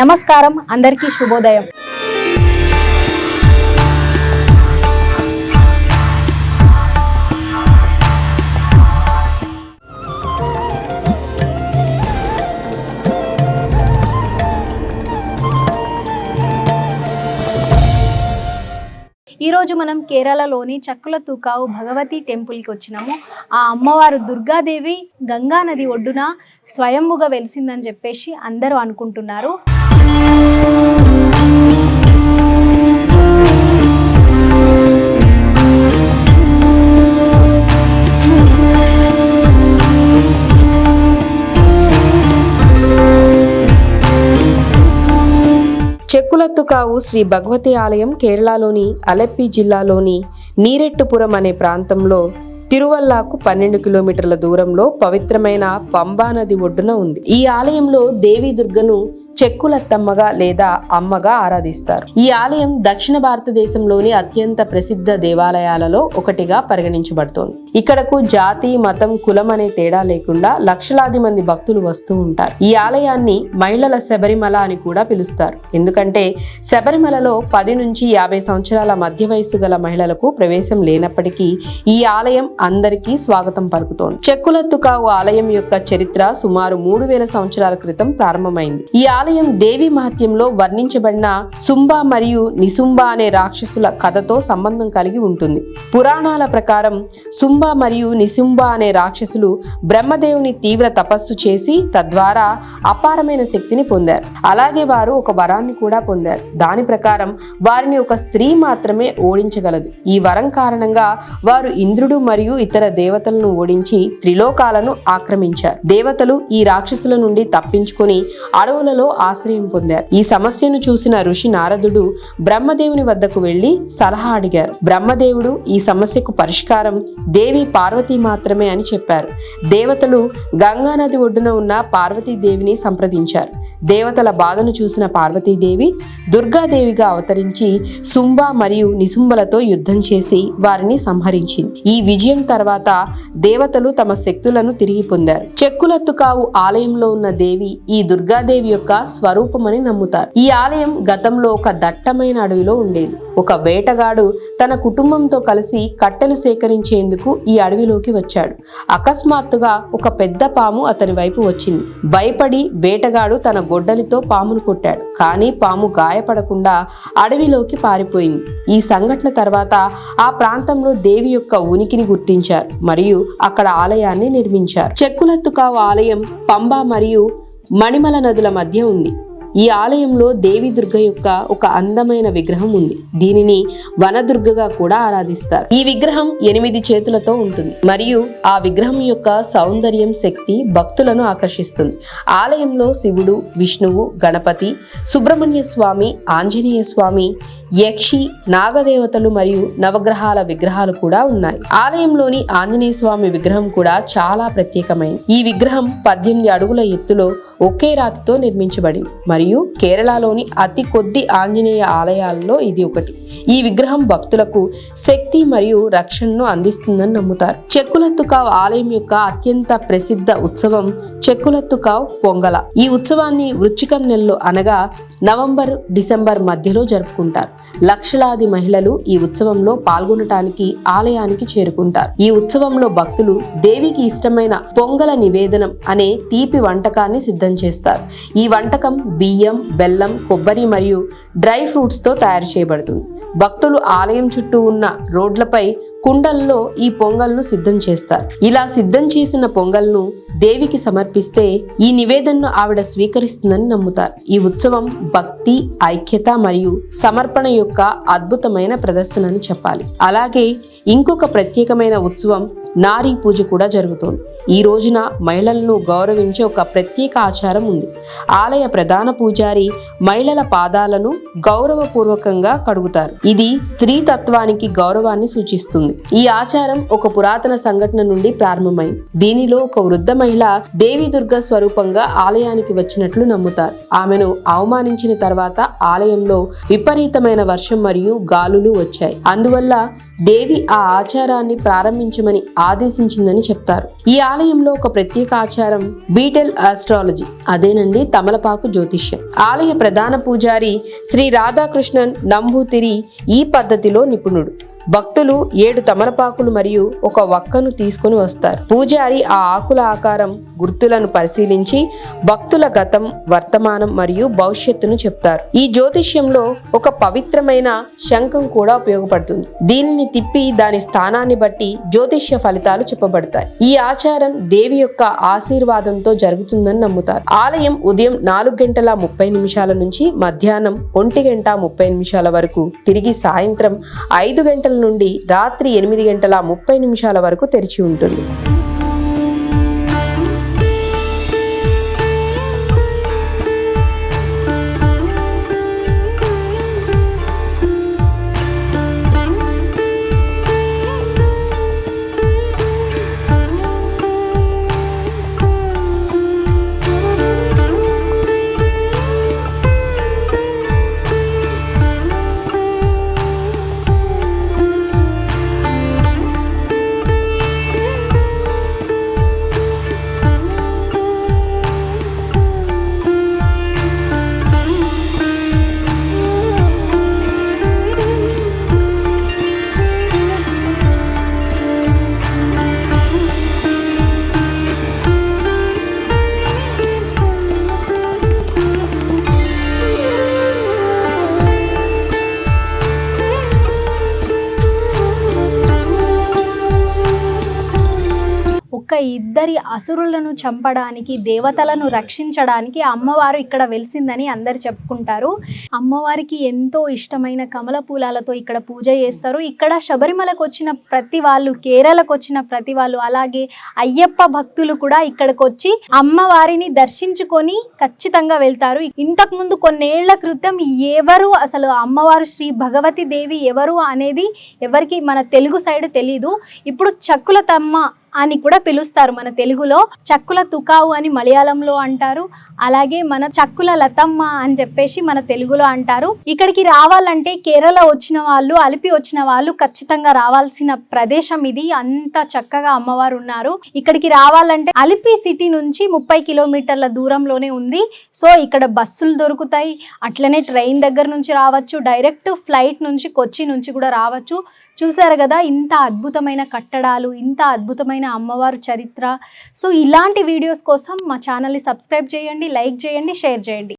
నమస్కారం అందరికీ శుభోదయం. ఈరోజు మనం కేరళలోని చక్కుల తూకావు భగవతి టెంపుల్కి వచ్చినాము. ఆ అమ్మవారు దుర్గాదేవి గంగా నది ఒడ్డున స్వయంభుగా వెలిసిందని చెప్పేసి అందరూ అనుకుంటున్నారు. చెక్కులత్తుకావు శ్రీ భగవతి ఆలయం కేరళలోని అలెప్పి జిల్లాలోని నీరెట్టుపురం అనే ప్రాంతంలో తిరువల్లాకు పన్నెండు కిలోమీటర్ల దూరంలో పవిత్రమైన పంబా నది ఒడ్డున ఉంది. ఈ ఆలయంలో దేవి దుర్గను చెక్కులత్తమ్మగా లేదా అమ్మగా ఆరాధిస్తారు. ఈ ఆలయం దక్షిణ భారతదేశంలోని అత్యంత ప్రసిద్ధ దేవాలయాలలో ఒకటిగా పరిగణించబడుతోంది. ఇక్కడకు జాతి మతం కులం అనే తేడా లేకుండా లక్షలాది మంది భక్తులు వస్తూ ఉంటారు. ఈ ఆలయాన్ని మహిళల శబరిమల అని కూడా పిలుస్తారు. ఎందుకంటే శబరిమలలో పది నుంచి యాభై సంవత్సరాల మధ్య వయస్సు గల మహిళలకు ప్రవేశం లేనప్పటికీ ఈ ఆలయం అందరికీ స్వాగతం పలుకుతోంది. చెక్కులత్తుకావు ఆలయం యొక్క చరిత్ర సుమారు మూడు వేల సంవత్సరాల క్రితం ప్రారంభమైంది. ఈ ఆలయం దేవి మహత్యంలో వర్ణించబడిన సుంబా మరియు నిసుంబా అనే రాక్షసుల కథతో సంబంధం కలిగి ఉంటుంది. పురాణాల ప్రకారం సుంబ మరియు నిసుంబా అనే రాక్షసులు బ్రహ్మదేవుని తీవ్ర తపస్సు చేసి తద్వారా అపారమైన శక్తిని పొందారు. అలాగే వారు ఒక వరాన్ని కూడా పొందారు. దాని ప్రకారం వారిని ఒక స్త్రీ మాత్రమే ఓడించగలదు. ఈ వరం కారణంగా వారు ఇంద్రుడు మరియు ఇతర దేవతలను ఓడించి త్రిలోకాలను ఆక్రమించారు. దేవతలు ఈ రాక్షసుల నుండి తప్పించుకొని అడవులలో ఆశ్రయం పొందారు. ఈ సమస్యను చూసిన ఋషి నారదుడు బ్రహ్మదేవుని వద్దకు వెళ్ళి సలహా అడిగారు. బ్రహ్మదేవుడు ఈ సమస్యకు పరిష్కారం దేవి పార్వతి మాత్రమే అని చెప్పారు. దేవతలు గంగా నది ఒడ్డున ఉన్న పార్వతీదేవిని సంప్రదించారు. దేవతల బాధను చూసిన పార్వతీదేవి దుర్గాదేవిగా అవతరించి సుంబ మరియు నిసుంబలతో యుద్ధం చేసి వారిని సంహరించింది. ఈ విజయం తర్వాత దేవతలు తమ శక్తులను తిరిగి పొందారు. చెక్కులత్తుకావు ఆలయంలో ఉన్న దేవి ఈ దుర్గాదేవి యొక్క స్వరూపమని నమ్ముతారు. ఈ ఆలయం గతంలో ఒక దట్టమైన అడవిలో ఉండేది. ఒక వేటగాడు తన కుటుంబంతో కలిసి కట్టెలు సేకరించేందుకు ఈ అడవిలోకి వచ్చాడు. అకస్మాత్తుగా ఒక పెద్ద పాము అతని వైపు వచ్చింది. భయపడి వేటగాడు తన గొడ్డలితో పామును కొట్టాడు. కానీ పాము గాయపడకుండా అడవిలోకి పారిపోయింది. ఈ సంఘటన తర్వాత ఆ ప్రాంతంలో దేవి యొక్క ఉనికిని గుర్తించారు మరియు అక్కడ ఆలయాన్ని నిర్మించారు. చెక్కులత్తుకావు ఆలయం పంబా మరియు మణిమల నదుల మధ్య ఉంది. ఈ ఆలయంలో దేవి దుర్గ యొక్క ఒక అందమైన విగ్రహం ఉంది. దీనిని వనదుర్గగా కూడా ఆరాధిస్తారు. ఈ విగ్రహం ఎనిమిది చేతులతో ఉంటుంది. మరియు ఆ విగ్రహం యొక్క సౌందర్యం శక్తి భక్తులను ఆకర్షిస్తుంది. ఆలయంలో శివుడు విష్ణువు గణపతి సుబ్రహ్మణ్య స్వామి ఆంజనేయ స్వామి యక్షి నాగదేవతలు మరియు నవగ్రహాల విగ్రహాలు కూడా ఉన్నాయి. ఆలయంలోని ఆంజనేయ స్వామి విగ్రహం కూడా చాలా ప్రత్యేకమైనది ఈ విగ్రహం పద్దెనిమిది అడుగుల ఎత్తులో ఒకే రాతితో నిర్మించబడింది. మరియు కేరళలోని అతి కొద్ది ఆంజనేయ ఆలయాల్లో ఇది ఒకటి. ఈ విగ్రహం భక్తులకు శక్తి మరియు రక్షణను అందిస్తుందని నమ్ముతారు. చెక్కులత్తుకావ్ ఆలయం యొక్క అత్యంత ప్రసిద్ధ ఉత్సవం చెక్కులత్తుకావ్ పొంగల. ఈ ఉత్సవాన్ని వృచ్చికం నెలలో అనగా నవంబర్ డిసెంబర్ మధ్యలో జరుపుకుంటారు. లక్షలాది మహిళలు ఈ ఉత్సవంలో పాల్గొనటానికి ఆలయానికి చేరుకుంటారు. ఈ ఉత్సవంలో భక్తులు దేవికి ఇష్టమైన పొంగల నివేదనం అనే తీపి వంటకాన్ని సిద్ధం చేస్తారు. ఈ వంటకం బియ్యం బెల్లం కొబ్బరి మరియు డ్రై ఫ్రూట్స్తో తయారు చేయబడుతుంది. భక్తులు ఆలయం చుట్టూ ఉన్న రోడ్లపై కుండల్లో ఈ పొంగల్ను సిద్ధం చేస్తారు. ఇలా సిద్ధం చేసిన పొంగల్ను దేవికి సమర్పిస్తే ఈ నివేదనను ఆవిడ స్వీకరిస్తుందని నమ్ముతారు. ఈ ఉత్సవం భక్తి ఐక్యత మరియు సమర్పణ యొక్క అద్భుతమైన ప్రదర్శన అని చెప్పాలి. అలాగే ఇంకొక ప్రత్యేకమైన ఉత్సవం నారీ పూజ కూడా జరుగుతోంది. ఈ రోజున మహిళలను గౌరవించే ఒక ప్రత్యేక ఆచారం ఉంది. ఆలయ ప్రధాన పూజారి మహిళల పాదాలను గౌరవపూర్వకంగా కడుగుతారు. ఇది స్త్రీ తత్వానికి గౌరవాన్ని సూచిస్తుంది. ఈ ఆచారం ఒక పురాతన సంఘటన నుండి ప్రారంభమైంది. దీనిలో ఒక వృద్ధ మహిళ దేవి దుర్గ స్వరూపంగా ఆలయానికి వచ్చినట్లు నమ్ముతారు. ఆమెను అవమానించిన తర్వాత ఆలయంలో విపరీతమైన వర్షం మరియు గాలులు వచ్చాయి. అందువల్ల దేవి ఆ ఆచారాన్ని ప్రారంభించమని ఆదేశించిందని చెప్తారు. ఈ ఆలయంలో ఒక ప్రత్యేక ఆచారం బీటెల్ ఆస్ట్రాలజీ. అదేనండి తమలపాకు జ్యోతిష్యం. ఆలయ ప్రధాన పూజారి శ్రీ రాధాకృష్ణన్ నంబూతిరి ఈ పద్ధతిలో నిపుణుడు. భక్తులు ఏడు తమలపాకులు మరియు ఒక వక్కను తీసుకొని వస్తారు. పూజారి ఆ ఆకుల ఆకారం గుర్తులను పరిశీలించి భక్తుల గతం వర్తమానం మరియు భవిష్యత్తును చెప్తారు. ఈ జ్యోతిష్యంలో ఒక పవిత్రమైన శంఖం కూడా ఉపయోగపడుతుంది. దీనిని తిప్పి దాని స్థానాన్ని బట్టి జ్యోతిష్య ఫలితాలు చెప్పబడతాయి. ఈ ఆచారం దేవి యొక్క ఆశీర్వాదంతో జరుగుతుందని నమ్ముతారు. ఆలయం ఉదయం నాలుగు గంటల ముప్పై నిమిషాల నుంచి మధ్యాహ్నం ఒంటి గంట ముప్పై నిమిషాల వరకు తిరిగి సాయంత్రం ఐదు గంటల నుండి రాత్రి ఎనిమిది గంటల ముప్పై నిమిషాల వరకు తెరిచి ఉంటుంది. ఇద్దరి అసురులను చంపడానికి దేవతలను రక్షించడానికి అమ్మవారు ఇక్కడ వెలిసిందని అందరు చెప్పుకుంటారు. అమ్మవారికి ఎంతో ఇష్టమైన కమల పూలాలతో ఇక్కడ పూజ చేస్తారు. ఇక్కడ శబరిమలకు వచ్చిన ప్రతి వాళ్ళు కేరళకు వచ్చిన ప్రతి వాళ్ళు అలాగే అయ్యప్ప భక్తులు కూడా ఇక్కడికి వచ్చి అమ్మవారిని దర్శించుకొని ఖచ్చితంగా వెళ్తారు. ఇంతకు ముందు కొన్నేళ్ళ క్రితం ఎవరు అసలు అమ్మవారు శ్రీ భగవతి దేవి ఎవరు అనేది ఎవరికి మన తెలుగు సైడ్ తెలీదు. ఇప్పుడు చక్కుల తమ్మ అని కూడా పిలుస్తారు. మన తెలుగులో చక్కుల తుకావు అని మలయాళంలో అంటారు. అలాగే మన చక్కుల లతమ్మ అని చెప్పేసి మన తెలుగులో అంటారు. ఇక్కడికి రావాలంటే కేరళ వచ్చిన వాళ్ళు అలిపి వచ్చిన వాళ్ళు ఖచ్చితంగా రావాల్సిన ప్రదేశం ఇది. అంత చక్కగా అమ్మవారు ఉన్నారు. ఇక్కడికి రావాలంటే అలిపి సిటీ నుంచి ముప్పై కిలోమీటర్ల దూరంలోనే ఉంది. సో ఇక్కడ బస్సులు దొరుకుతాయి. అట్లనే ట్రైన్ దగ్గర నుంచి రావచ్చు. డైరెక్ట్ ఫ్లైట్ నుంచి కొచ్చి నుంచి కూడా రావచ్చు. చూసారు కదా ఇంత అద్భుతమైన కట్టడాలు ఇంత అద్భుతమైన అద్భుతమైన అమ్మవారు చరిత్ర. సో ఇలాంటి వీడియోస్ కోసం మా ఛానల్ని సబ్స్క్రైబ్ చేయండి లైక్ చేయండి షేర్ చేయండి.